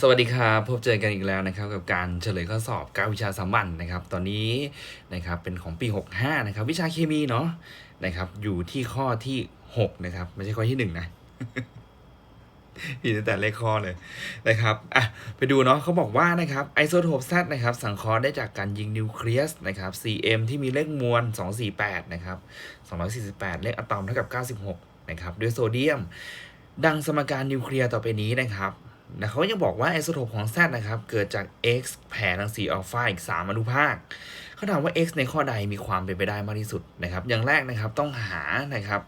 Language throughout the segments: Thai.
สวัสดีครับพบเจอกันอีกแล้วนะครับกับการเฉลยข้อสอบ9วิชาสามัญนะครับ ตอนนี้นะครับเป็นของปี 65 นะครับ วิชาเคมีเนาะนะครับ อยู่ที่ข้อที่ 6 นะครับ ไม่ใช่ข้อที่ 1 นะผิดตั้งแต่เลขข้อเลยนะครับอะไปดูเนาะเขาบอกว่านะครับไอโซโทป Z นะครับสังเคราะห์ได้จากการยิงนิวเคลียสนะครับ 4m ที่มีเลขมวล 248 นะครับ 248 เลขอะตอมเท่ากับ 96 นะครับด้วยโซเดียม ดังสมการนิวเคลียร์ต่อไปนี้นะครับ นะเขายังบอกว่าไอโซโทปของ Z นะครับ เกิดจาก X แผ่รังสีอัลฟาอีก 3 อนุภาคเขาถามว่า X ในข้อใดมีความเป็นไปได้มากที่สุดนะครับ อย่างแรกนะครับต้องหานะครับ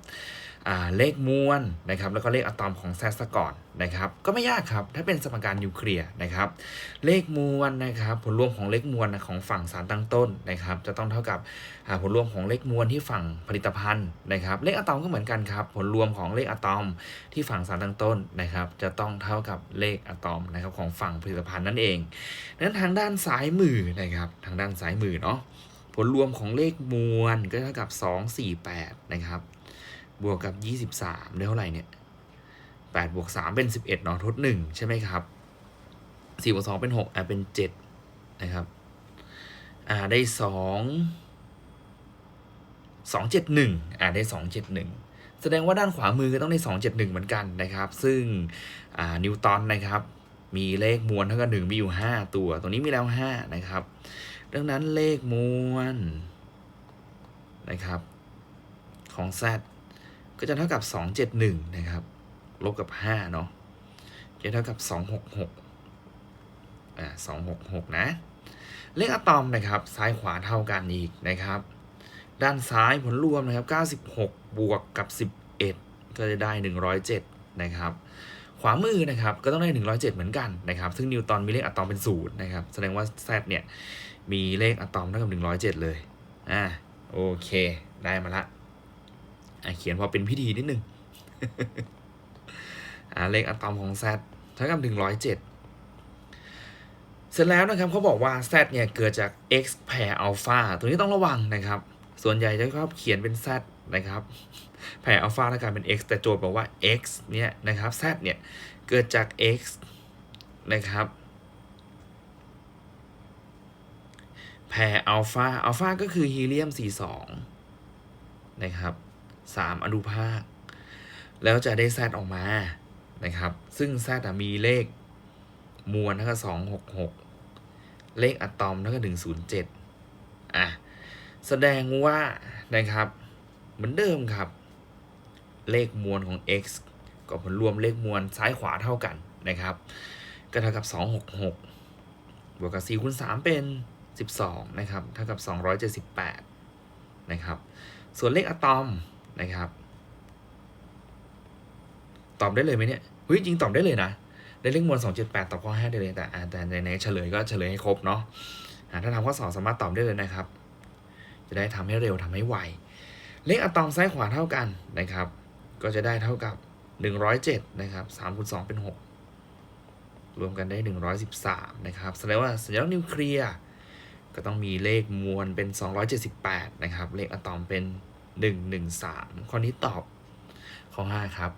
เลขมวลนะครับแล้วก็เลขอะตอมของ Z ซะก่อนนะครับก็ไม่ยากครับถ้าเป็นสมการนิวเคลียร์นะครับเลขมวลนะครับผลรวมของเลขมวลของฝั่งสารตั้งต้นนะครับจะต้องเท่ากับผลรวมของเลขมวลที่ฝั่งผลิตภัณฑ์นะครับเลขอะตอมก็เหมือนกันครับผลรวมของเลขอะตอมที่ฝั่งสารตั้งต้นนะครับจะต้องเท่ากับเลขอะตอมนะครับของฝั่งผลิตภัณฑ์นั่นเองดังนั้นทางด้านซ้ายมือนะครับทางด้านซ้ายมือเนาะผลรวมของเลขมวลก็เท่ากับ 2 4 8นะครับ บวกกับ 23 ได้เท่าไหร่เนี่ย8บวก3เป็น 11เนาะทด 1 ใช่ไหมครับ4บวก2เป็น6อะเป็น 7 นะครับอ่าได้ 2 271อ่าได้ 271 แสดงว่าด้านขวามือก็ต้องได้ 271 เหมือนกันนะครับ ซึ่งอ่านิวตันนะครับ มีเลขมวลเท่ากับ 1 มีอยู่ 5 ตัว ตรงนี้มีแล้ว 5 นะครับ ดังนั้นเลขมวลนะครับของ z ก็จะเท่ากับ 271 นะครับ ลบกับ 5 เนาะจะเท่ากับ 266 อ่า 266 นะ เลขอะตอมนะครับ ซ้ายขวาเท่ากันอีกนะครับ ด้านซ้ายผลรวมนะครับ 96 บวกกับ 11 ก็จะได้ 107 นะครับ ขวามือนะครับ ก็ต้องได้ 107 เหมือนกันนะครับ ซึ่งนิวตันมีเลขอะตอมเป็นศูนย์นะครับ แสดงว่า Z เนี่ย มีเลขอะตอมเท่ากับ 107 เลย อ่า โอเค ได้มาละ เขียนพอเป็นพิธีนิดนึงอ่าเลขอะตอมของ Z เท่ากับ107เจ็ดเสร็จแล้วนะครับเขาบอกว่า Z เนี่ยเกิดจาก X แผ่อัลฟาตัวนี้ต้องระวังนะครับ ส่วนใหญ่จะชอบเขียนเป็น Z นะครับแผ่อัลฟาแล้วกลายเป็น X แต่โจทย์บอกว่า X เนี่ยนะครับ Z เนี่ยเกิดจาก X นะครับแผ่อัลฟาอัลฟาก็คือฮีเลียม 42 นะครับ 3 อนุภาค แล้วจะได้ Z ออกมานะครับ ซึ่ง Z มีเลขมวลเท่ากับ266 เลขอะตอมเท่ากับ107อะแสดงว่านะครับ เหมือนเดิมครับ เลขมวลของ x กับผลรวมเลขมวลซ้ายขวาเท่ากันนะครับ ก็เท่ากับ 266 บวกกับ4คูณ3เป็น 12 นะครับ เท่ากับ 278 นะครับ ส่วนเลขอะตอม นะครับ ตอบได้เลยไหมเนี่ยเฮ้ยจริงตอบได้เลยนะ ได้เลขมวล278 ตอบข้อ5ได้เลย แต่แต่ในเฉลยก็เฉลยให้ครบเนาะถ้าทำข้อ 2 สามารถตอบได้เลยนะครับ จะได้ทำให้เร็วทำให้ไว เลขอะตอมซ้ายขวาเท่ากันนะครับ ก็จะได้เท่ากับ 107 นะครับ3คูณ2เป็น 6 รวมกันได้ 113 นะครับ แสดงว่าสัญลักษณ์นิวเคลียร์ก็ต้องมีเลขมวลเป็น 278 นะครับ เลขอะตอมเป็น 113ข้อนี้ตอบข้อ5ครับ